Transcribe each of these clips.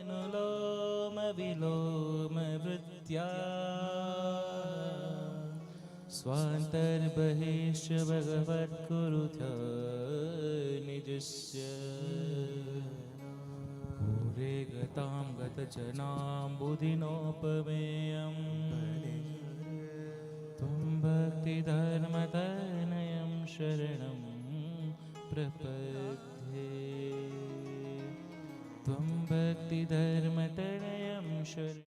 अनुलोम विलोम वृत्त्या स्वान्तर्बहिश्च भगवत्कुरुथ निजस्य पूरे गतां गतजनां बुधिनोपमेयम् त्वं भक्तिधर्मतनयं शरणं प्रपद्ये ભક્તિ ધર્મ તનયમ શર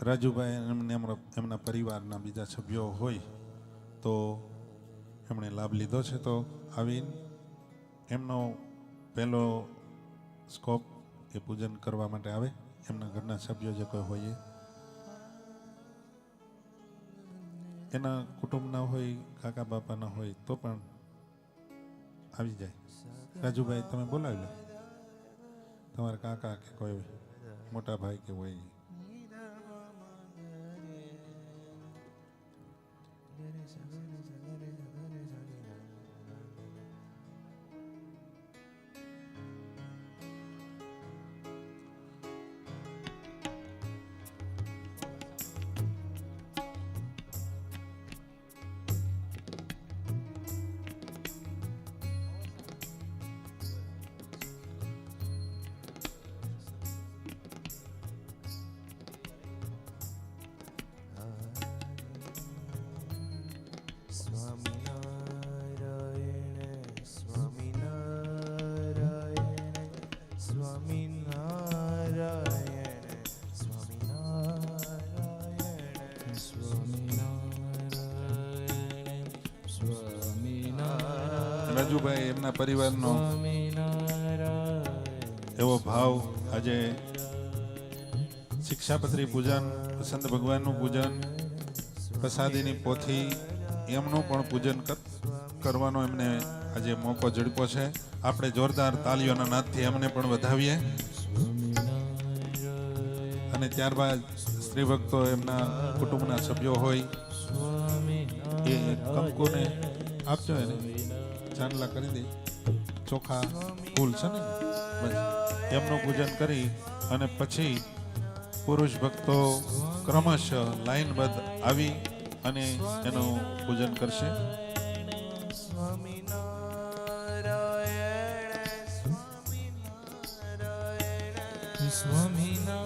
રાજુભાઈ એમને એમના પરિવારના બીજા સભ્યો હોય તો એમણે લાભ લીધો છે. તો આવી એમનો પહેલો સ્કોપ એ પૂજન કરવા માટે આવે. એમના ઘરના સભ્યો જે કોઈ હોય એના કુટુંબના હોય, કાકા બાપાના હોય તો પણ આવી જાય. રાજુભાઈ, તમે બોલાવી લો. તમારા કાકા કે કોઈ મોટા ભાઈ કે હોય Dennis, Dennis, Dennis. રાજુભાઈ એમના પરિવારનો એવો ભાવ આજે શિક્ષાપત્રી પૂજન સંત ભગવાનનું પૂજન પ્રસાદીની પોથી એમનું પણ પૂજન કરવાનો એમને આજે મોકો ઝડપો છે. આપણે જોરદાર તાલીઓના નાદથી એમને પણ વધાવીએ. અને ત્યારબાદ સ્ત્રી ભક્તો એમના કુટુંબના સભ્યો હોય એ કંકુને આપજો એને. ચાંદલા કરી દે ચોખા ફૂલ છે ને? બસ. એમનું પૂજન કરી અને પછી પુરુષ ભક્તો ક્રમશઃ લાઈનબદ્ધ આવી અને એનું પૂજન કરશે. સ્વામિનારાયણ.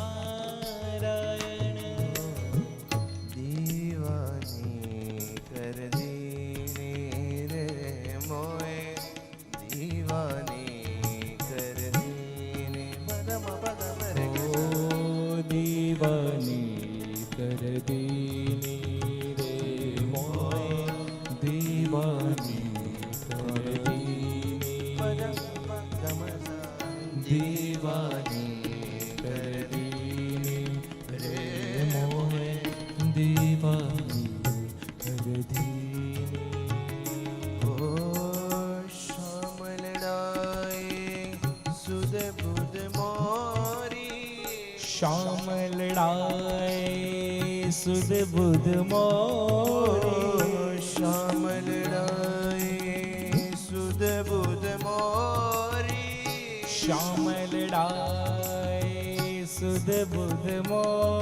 શ્યામ લડાય સુદ બુધ મો શ્યામ લડાય સુદ બુધ મોરી. શ્યામ લડાય સુદ બુધ મોરી.